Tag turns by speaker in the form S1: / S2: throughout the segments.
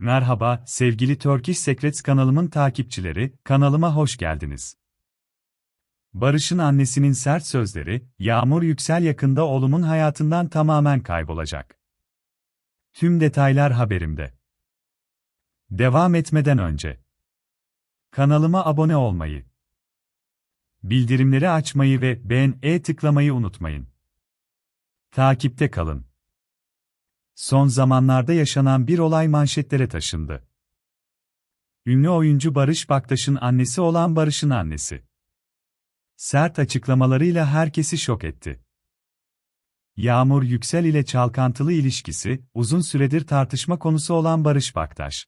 S1: Merhaba, sevgili Turkish Secrets kanalımın takipçileri, kanalıma hoş geldiniz. Barış'ın annesinin sert sözleri, Yağmur Yüksel yakında oğlumun hayatından tamamen kaybolacak. Tüm detaylar haberimde. Devam etmeden önce kanalıma abone olmayı, bildirimleri açmayı ve beğen-e tıklamayı unutmayın. Takipte kalın. Son zamanlarda yaşanan bir olay manşetlere taşındı. Ünlü oyuncu Barış Baktaş'ın annesi olan Barış'ın annesi. Sert açıklamalarıyla herkesi şok etti. Yağmur Yüksel ile çalkantılı ilişkisi, uzun süredir tartışma konusu olan Barış Baktaş.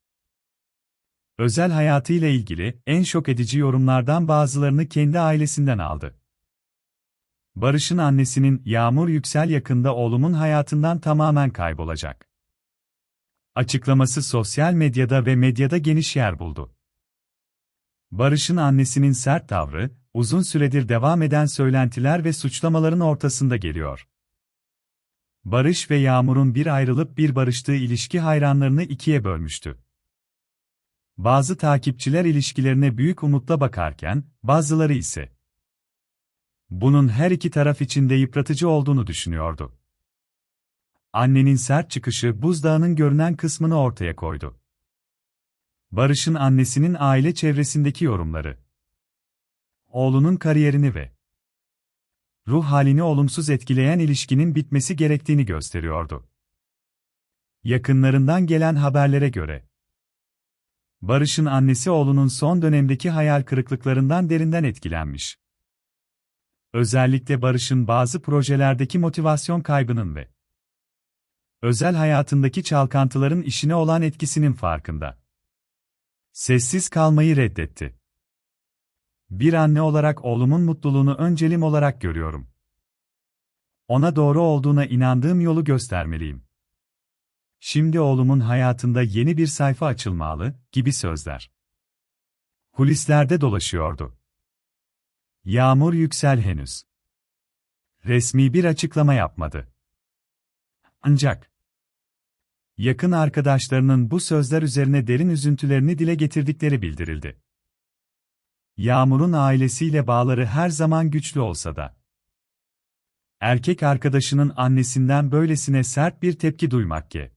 S1: Özel hayatıyla ilgili en şok edici yorumlardan bazılarını kendi ailesinden aldı. Barış'ın annesinin Yağmur Yüksel yakında oğlumun hayatından tamamen kaybolacak. Açıklaması sosyal medyada ve medyada geniş yer buldu. Barış'ın annesinin sert tavrı, uzun süredir devam eden söylentiler ve suçlamaların ortasında geliyor. Barış ve Yağmur'un bir ayrılıp bir barıştığı ilişki hayranlarını ikiye bölmüştü. Bazı takipçiler ilişkilerine büyük umutla bakarken, bazıları ise bunun her iki taraf için de yıpratıcı olduğunu düşünüyordu. Annenin sert çıkışı buzdağının görünen kısmını ortaya koydu. Barış'ın annesinin aile çevresindeki yorumları. Oğlunun kariyerini ve ruh halini olumsuz etkileyen ilişkinin bitmesi gerektiğini gösteriyordu. Yakınlarından gelen haberlere göre Barış'ın annesi oğlunun son dönemdeki hayal kırıklıklarından derinden etkilenmiş. Özellikle Barış'ın bazı projelerdeki motivasyon kaybının ve özel hayatındaki çalkantıların işine olan etkisinin farkında. Sessiz kalmayı reddetti. Bir anne olarak oğlumun mutluluğunu öncelim olarak görüyorum. Ona doğru olduğuna inandığım yolu göstermeliyim. Şimdi oğlumun hayatında yeni bir sayfa açılmalı, gibi sözler. Kulislerde dolaşıyordu. Yağmur Yüksel henüz resmi bir açıklama yapmadı. Ancak yakın arkadaşlarının bu sözler üzerine derin üzüntülerini dile getirdikleri bildirildi. Yağmur'un ailesiyle bağları her zaman güçlü olsa da erkek arkadaşının annesinden böylesine sert bir tepki duymak ki